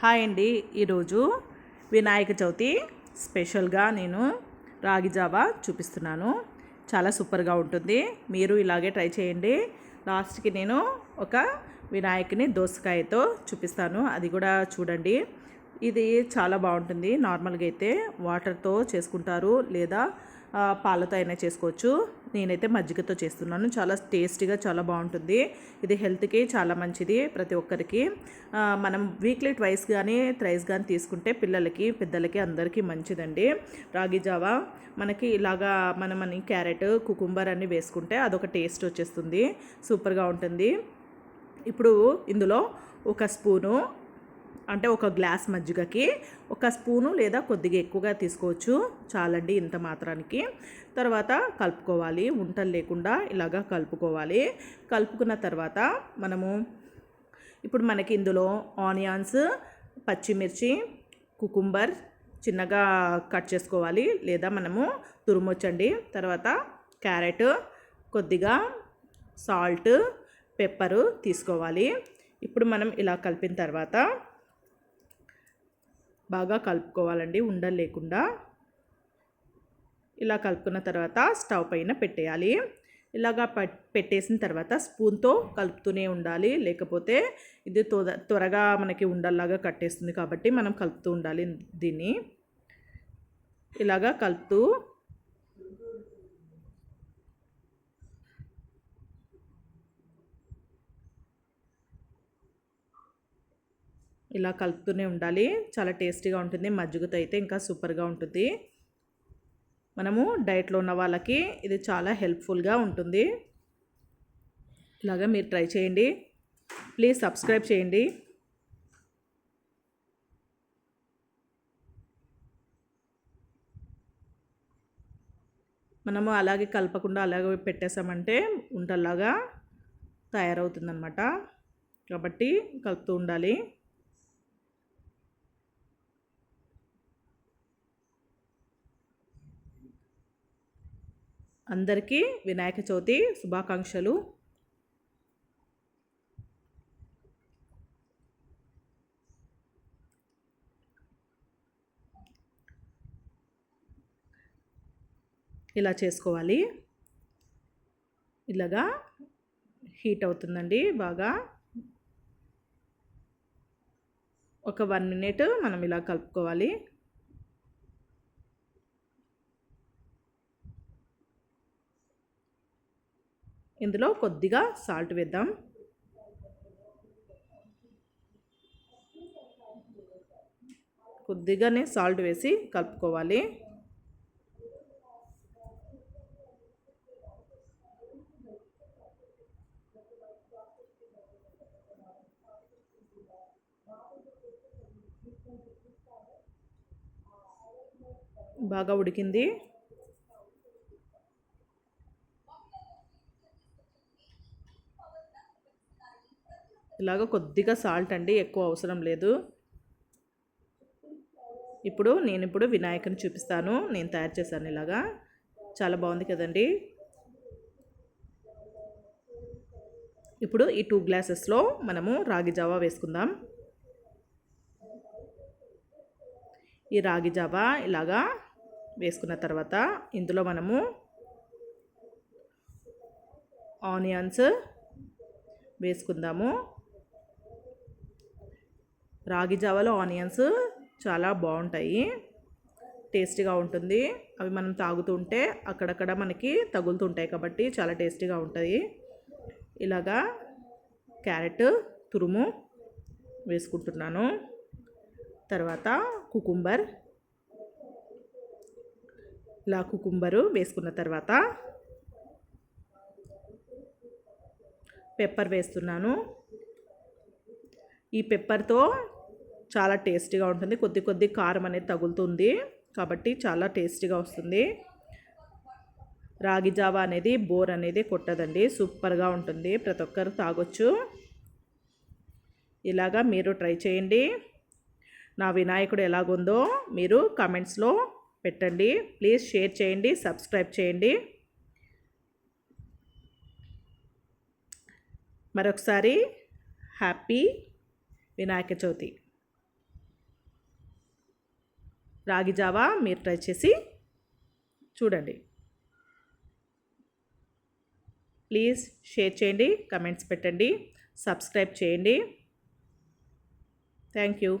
Hi అండి. ఈరోజు వినాయక చవితి స్పెషల్గా నేను రాగి జావా చూపిస్తున్నాను. చాలా సూపర్గా ఉంటుంది. మీరు ఇలాగే ట్రై చేయండి. లాస్ట్కి నేను ఒక వినాయకుని దోసకాయతో చూపిస్తాను. అది కూడా చూడండి. ఇది చాలా బాగుంటుంది. నార్మల్గా అయితే వాటర్తో చేసుకుంటారు లేదా పాలతో అయినా చేసుకోవచ్చు. నేనైతే మజ్జిగతో చేస్తున్నాను. చాలా టేస్టీగా చాలా బాగుంటుంది. ఇది హెల్త్కి చాలా మంచిది ప్రతి ఒక్కరికి. మనం వీక్లీ ట్వైస్ కానీ థ్రైస్ కానీ తీసుకుంటే పిల్లలకి పెద్దలకి అందరికీ మంచిదండి. రాగి జావా మనకి ఇలాగా మనం క్యారెట్ కుకుంబర్ అన్ని వేసుకుంటే అదొక టేస్ట్ వచ్చేస్తుంది. సూపర్గా ఉంటుంది. ఇప్పుడు ఇందులో ఒక స్పూను అంటే ఒక గ్లాస్ మజ్జిగకి ఒక స్పూను లేదా కొద్దిగా ఎక్కువగా తీసుకోవచ్చు. చాలండి ఇంత మాత్రానికి. తర్వాత కలుపుకోవాలి. ఉంటలు లేకుండా ఇలాగా కలుపుకోవాలి. కలుపుకున్న తర్వాత మనము ఇప్పుడు మనకి ఇందులో ఆనియన్స్ పచ్చిమిర్చి కుకుంబర్ చిన్నగా కట్ చేసుకోవాలి. లేదా మనము తురుమొచ్చండి. తర్వాత క్యారెట్ కొద్దిగా సాల్ట్ పెప్పరు తీసుకోవాలి. ఇప్పుడు మనం ఇలా కలిపిన తర్వాత బాగా కలుపుకోవాలండి ఉండలు లేకుండా ఇలా కలుపుకున్న తర్వాత స్టవ్ పైన పెట్టేయాలి. ఇలాగా పట్- పెట్టేసిన తర్వాత స్పూన్తో కలుపుతూనే ఉండాలి. లేకపోతే ఇది త్వర త్వరగా మనకి ఉండల్లాగా కట్టేస్తుంది కాబట్టి మనం కలుపుతూ ఉండాలి దీన్ని. ఇలాగా కలుపుతూ ఇలా కలుపుతూనే ఉండాలి. చాలా టేస్టీగా ఉంటుంది. మజ్జిగతో అయితే ఇంకా సూపర్గా ఉంటుంది. మనము డైట్లో ఉన్న వాళ్ళకి ఇది చాలా హెల్ప్ఫుల్గా ఉంటుంది. ఇలాగా మీరు ట్రై చేయండి. ప్లీజ్ సబ్స్క్రైబ్ చేయండి. మనము అలాగే కలపకుండా అలాగే పెట్టేసామంటే ఉంటల్లాగా తయారవుతుందన్నమాట. కాబట్టి కలుపుతూ ఉండాలి. అందరికీ వినాయక చవితి శుభాకాంక్షలు. ఇలా చేసుకోవాలి. ఇలాగా హీట్ అవుతుందండి బాగా. ఒక వన్ మినిట్ మనం ఇలా కలుపుకోవాలి. ఇందులో కొద్దిగా సాల్ట్ వేద్దాం. కొద్దిగానే సాల్ట్ వేసి కలుపుకోవాలి. బాగా ఉడికింది. ఇలాగ కొద్దిగా సాల్ట్ అండి ఎక్కువ అవసరం లేదు. ఇప్పుడు నేను ఇప్పుడు వినాయకుని చూపిస్తాను నేను తయారు చేశాను ఇలాగా. చాలా బాగుంది కదండి. ఇప్పుడు ఈ టూ గ్లాసెస్లో మనము రాగి జావా వేసుకుందాం. ఈ రాగి జావా ఇలాగా వేసుకున్న తర్వాత ఇందులో మనము ఆనియన్స్ వేసుకుందాము. రాగి జావలో ఆనియన్స్ చాలా బాగుంటాయి. టేస్టీగా ఉంటుంది. అవి మనం తాగుతుంటే అక్కడక్కడ మనకి తగులుతుంటాయి కాబట్టి చాలా టేస్టీగా ఉంటుంది ఇలాగా క్యారెట్ తురుము వేసుకుంటున్నాను. తర్వాత కుకుంబర్. ఇలా కుకుంబరు వేసుకున్న తర్వాత పెప్పర్ వేస్తున్నాను. ఈ పెప్పర్తో చాలా టేస్టీగా ఉంటుంది. కొద్ది కొద్ది కారం అనేది తగులుతుంది. కాబట్టి చాలా టేస్టీగా వస్తుంది. రాగి జావా అనేది బోర్ అనేది కొట్టదండి. సూపర్గా ఉంటుంది. ప్రతి ఒక్కరు తాగొచ్చు. ఇలాగా మీరు ట్రై చేయండి. నా వినాయకుడు ఎలాగుందో మీరు కామెంట్స్లో పెట్టండి. ప్లీజ్ షేర్ చేయండి. సబ్స్క్రైబ్ చేయండి. మరొకసారి హ్యాపీ వినాయక చవితి. రాగి జావా మీరు ట్రై చేసి చూడండి. ప్లీజ్ షేర్ చేయండి కమెంట్స్ పెట్టండి సబ్స్క్రైబ్ చేయండి. Thank you